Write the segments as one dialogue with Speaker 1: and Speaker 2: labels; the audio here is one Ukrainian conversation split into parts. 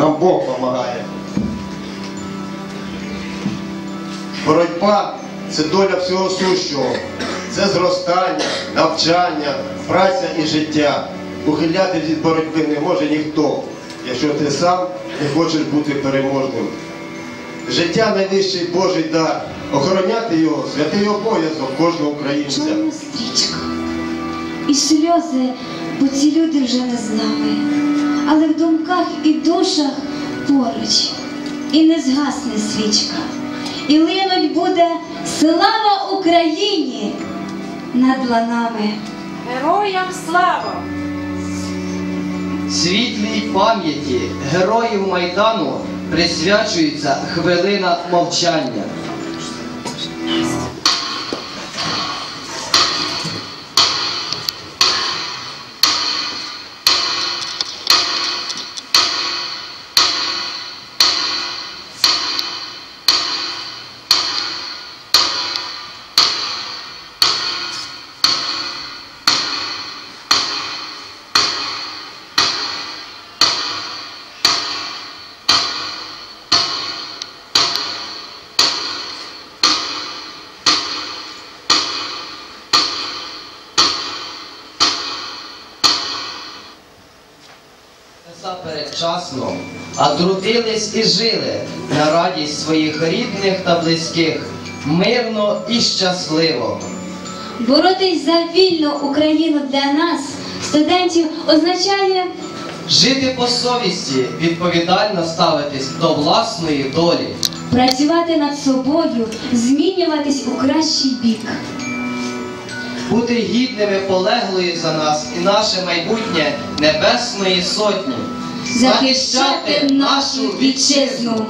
Speaker 1: нам Бог допомагає. Боротьба це доля всього сущого. Це зростання, навчання, праця і життя. Ухиляти від боротьби не може ніхто, якщо ти сам не хочеш бути переможним. Життя найвищий Божий дар. Охороняти його святий обов'язок кожного українця.
Speaker 2: Чорна стрічка. І сльози, бо ці люди вже не з нами. Але в думках і душах поруч. І не згасне свічка. І линуть буде слава Україні над ланами.
Speaker 3: Героям слава!
Speaker 4: Світлій пам'яті героїв Майдану присвячується хвилина мовчання. Часа передчасно, а трудились і жили на радість своїх рідних та близьких, мирно і щасливо.
Speaker 2: Боротись за вільну Україну для нас, студентів, означає
Speaker 4: Жити по совісті, відповідально ставитись до власної долі.
Speaker 2: працювати над собою, змінюватись у кращий бік.
Speaker 4: бути гідними полеглої за нас і наше майбутнє Небесної Сотні,
Speaker 2: захищати нашу вітчизну.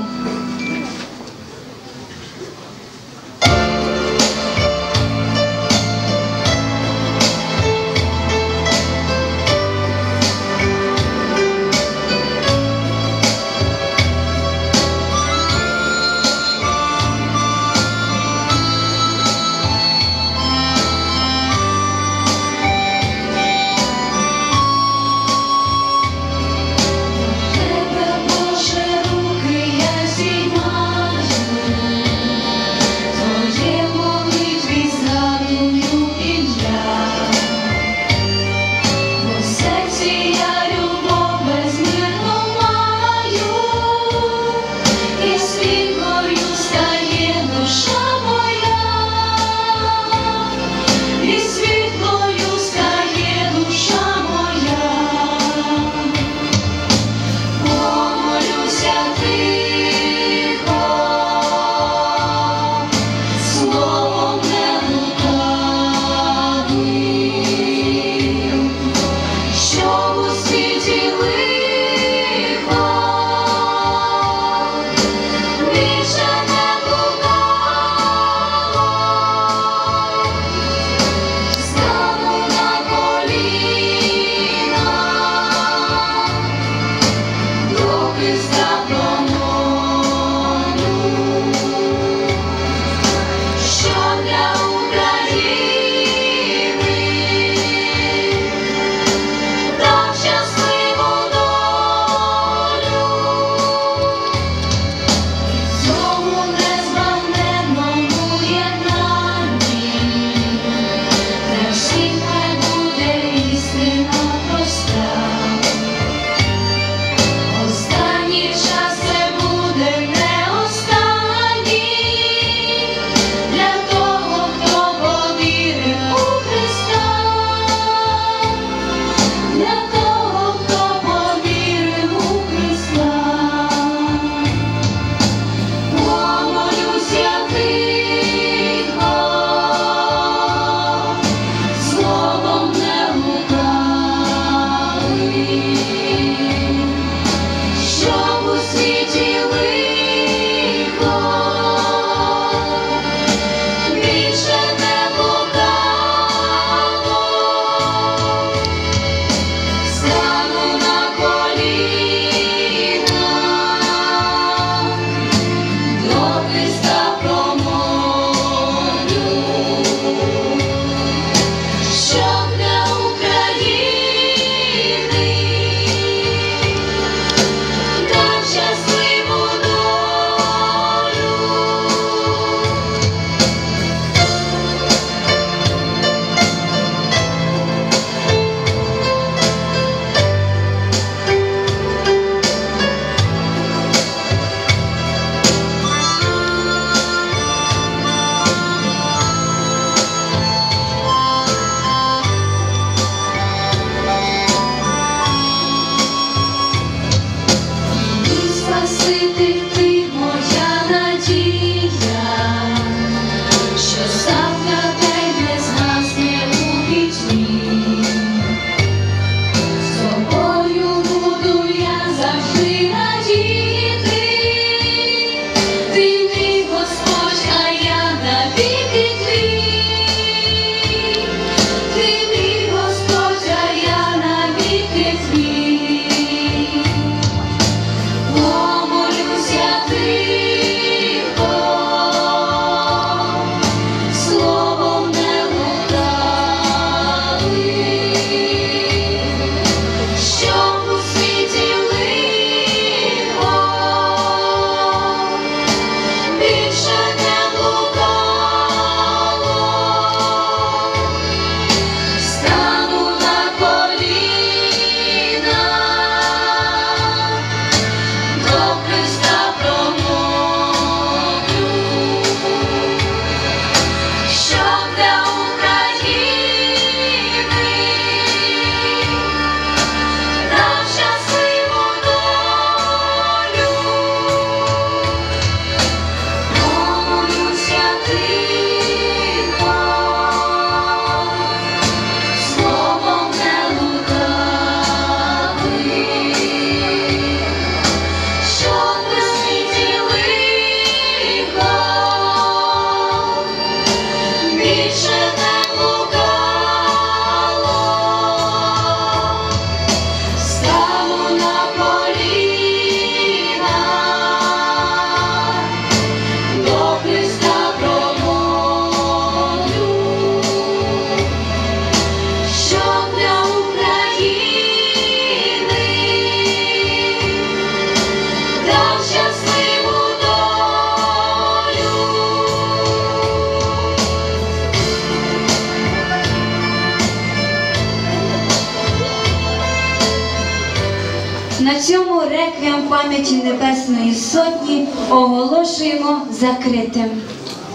Speaker 2: Реквієм пам'яті Небесної Сотні оголошуємо закритим.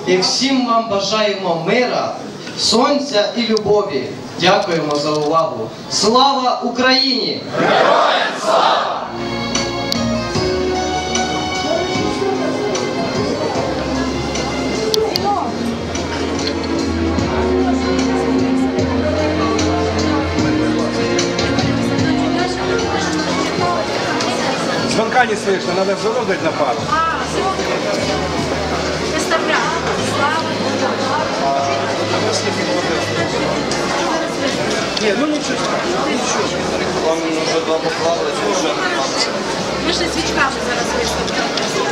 Speaker 4: І всім вам бажаємо мира, сонця і любові. Дякуємо за увагу. Слава Україні!
Speaker 5: Не слышно, надо дать на пару.
Speaker 3: Виставляю. Слава
Speaker 5: Не, ну ничего.
Speaker 3: Ми ще свічками зараз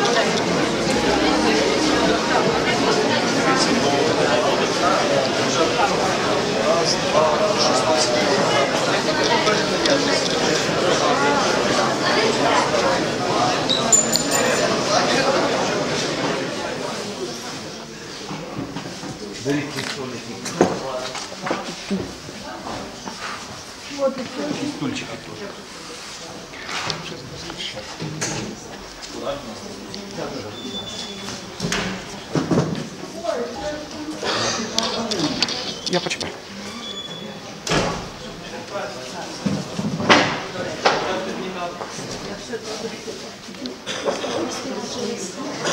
Speaker 3: Берите столики. Вот и стульчики тоже.
Speaker 5: Я почитаю. Я все